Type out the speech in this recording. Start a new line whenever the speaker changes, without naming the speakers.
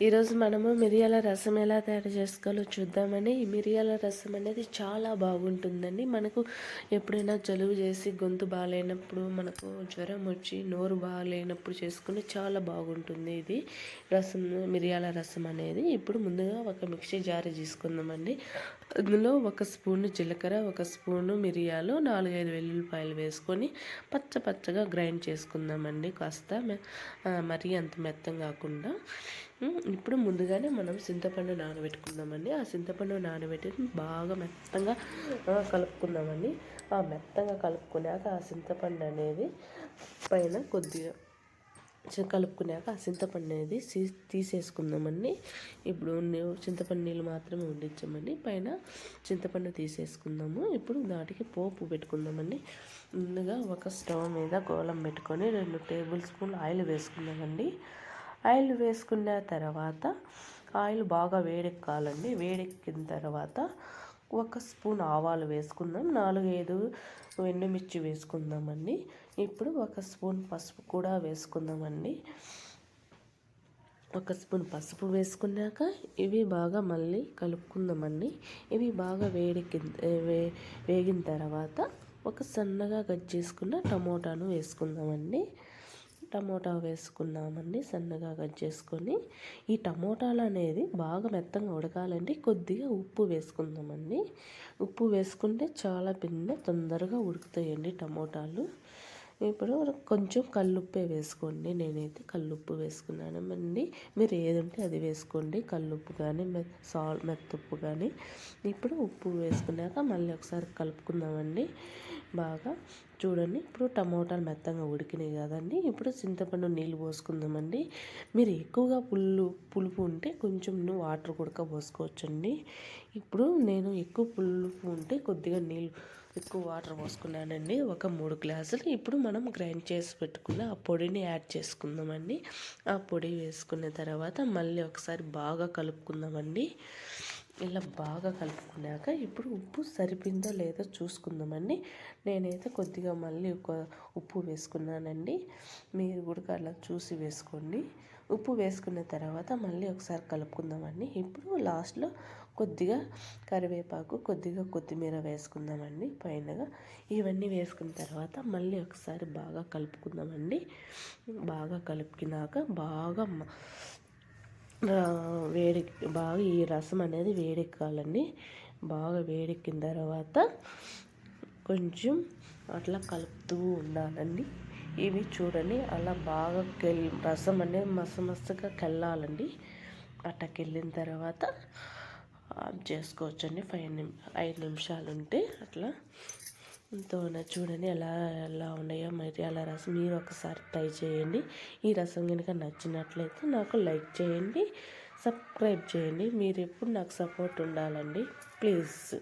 ఈరోజు మనము మిరియాల రసం ఎలా తయారు చేసుకోవాలో చూద్దామని. ఈ మిరియాల రసం అనేది చాలా బాగుంటుందండి. మనకు ఎప్పుడైనా జలుబు చేసి గొంతు బాగాలేనప్పుడు మనకు జ్వరం వచ్చి నోరు బాగాలేనప్పుడు చేసుకుని చాలా బాగుంటుంది ఇది. రసం మిరియాల రసం అనేది. ఇప్పుడు ముందుగా ఒక మిక్సీ జార్ తీసుకుందామండి. అందులో ఒక స్పూను జీలకర్ర ఒక స్పూను మిరియాలు నాలుగైదు వెల్లుల్లిపాయలు వేసుకొని పచ్చ పచ్చగా గ్రైండ్ చేసుకుందామండి. కాస్త మరీ అంత మెత్తం కాకుండా. ఇప్పుడు ముందుగానే మనం చింతపండు నానబెట్టుకుందామండి. ఆ చింతపండు నానబెట్టి బాగా మెత్తంగా కలుపుకుందామండి. ఆ మెత్తంగా కలుపుకున్నాక ఆ చింతపండు అనేది పైన కొద్దిగా కలుపుకున్నాక ఆ చింతపండు అనేది తీసేసుకుందామండి. ఇప్పుడు చింతపండు నీళ్ళు మాత్రమే ఉండించామండి. పైన చింతపండు తీసేసుకుందాము. ఇప్పుడు దాటికి పోపు పెట్టుకుందామండి. ముందుగా ఒక స్టవ్ మీద గోళం పెట్టుకొని రెండు టేబుల్ స్పూన్ ఆయిల్ వేసుకుందామండి. ఆయిల్ వేసుకున్న తర్వాత ఆయిల్ బాగా వేడెక్కాలండి. వేడెక్కిన తర్వాత ఒక స్పూన్ ఆవాలు వేసుకుందాం. నాలుగైదు ఎండుమిర్చి వేసుకుందామండి. ఇప్పుడు ఒక స్పూన్ పసుపు కూడా వేసుకుందామండి. ఒక స్పూన్ పసుపు వేసుకున్నాక ఇవి బాగా మళ్ళీ కలుపుకుందామండి. ఇవి బాగా వేడెక్కిన వే వేగిన తర్వాత ఒక సన్నగా కట్ చేసుకున్న టమోటాను వేసుకుందామండి. టమోటా వేసుకున్నామండి సన్నగా కట్ చేసుకొని. ఈ టమోటాలు అనేది బాగా మెత్తంగా ఉడకాలండి. కొద్దిగా ఉప్పు వేసుకుందామండి. ఉప్పు వేసుకుంటే చాలా పిండి తొందరగా ఉడుకుతాయండి టమోటాలు. ఇప్పుడు కొంచెం కల్లుప్పే వేసుకోండి. నేనైతే కల్లుప్పు వేసుకున్నాను అండి మీరు ఏది ఉంటే అది వేసుకోండి. కల్లుప్పు కానీ మె సాల్ మెత్తప్పు కానీ. ఇప్పుడు ఉప్పు వేసుకున్నాక మళ్ళీ ఒకసారి కలుపుకుందామండి. బాగా చూడండి. ఇప్పుడు టమోటాలు మెత్తంగా ఉడికినాయి కదండి. ఇప్పుడు చింతపండు నీళ్ళు పోసుకుందామండి. మీరు ఎక్కువగా పుల్లు పులుపు ఉంటే కొంచెం వాటర్ కూడా పోసుకోవచ్చండి. ఇప్పుడు నేను ఎక్కువ పులుపు ఉంటే కొద్దిగా నీళ్ళు ఎక్కువ వాటర్ పోసుకున్నానండి. ఒక మూడు గ్లాసులు. ఇప్పుడు మనం గ్రైండ్ చేసి పెట్టుకున్న ఆ పొడిని యాడ్ చేసుకుందామండి. ఆ పొడి వేసుకున్న తర్వాత మళ్ళీ ఒకసారి బాగా కలుపుకుందామండి. ఇలా బాగా కలుపుకున్నాక ఇప్పుడు ఉప్పు సరిపోయిందో లేదో చూసుకుందామండి. నేనైతే కొద్దిగా మళ్ళీ ఒక ఉప్పు వేసుకున్నానండి. మీరు కూడా అలా చూసి వేసుకోండి. ఉప్పు వేసుకున్న తర్వాత మళ్ళీ ఒకసారి కలుపుకుందామండి. ఇప్పుడు లాస్ట్లో కొద్దిగా కరివేపాకు కొద్దిగా కొత్తిమీర వేసుకుందామండి పైనగా. ఇవన్నీ వేసుకున్న తర్వాత మళ్ళీ ఒకసారి బాగా కలుపుకుందామండి. బాగా కలుపుకున్నాక బాగా వేడి బాగా ఈ రసం అనేది వేడెక్కాలండి. బాగా వేడెక్కిన తర్వాత కొంచెం అట్లా కలుపుతూ ఉండాలండి. ఇవి చూడండి అలా బాగా కెల్ రసం అనేది మస్తు మస్తుగా కెళ్ళాలండి. అట్టకెళ్ళిన తర్వాత ఆఫ్ చేసుకోవచ్చండి. ఫైవ్ నిమి ఐదు నిమిషాలు ఉంటే అట్లా తోన చూడండి ఎలా ఎలా ఉన్నాయో మిరియాల రసం. మీరు ఒకసారి ట్రై చేయండి. ఈ రసం కనుక నచ్చినట్లయితే నాకు లైక్ చేయండి సబ్స్క్రైబ్ చేయండి. మీరు ఎప్పుడు నాకు సపోర్ట్ ఉండాలండి ప్లీజ్.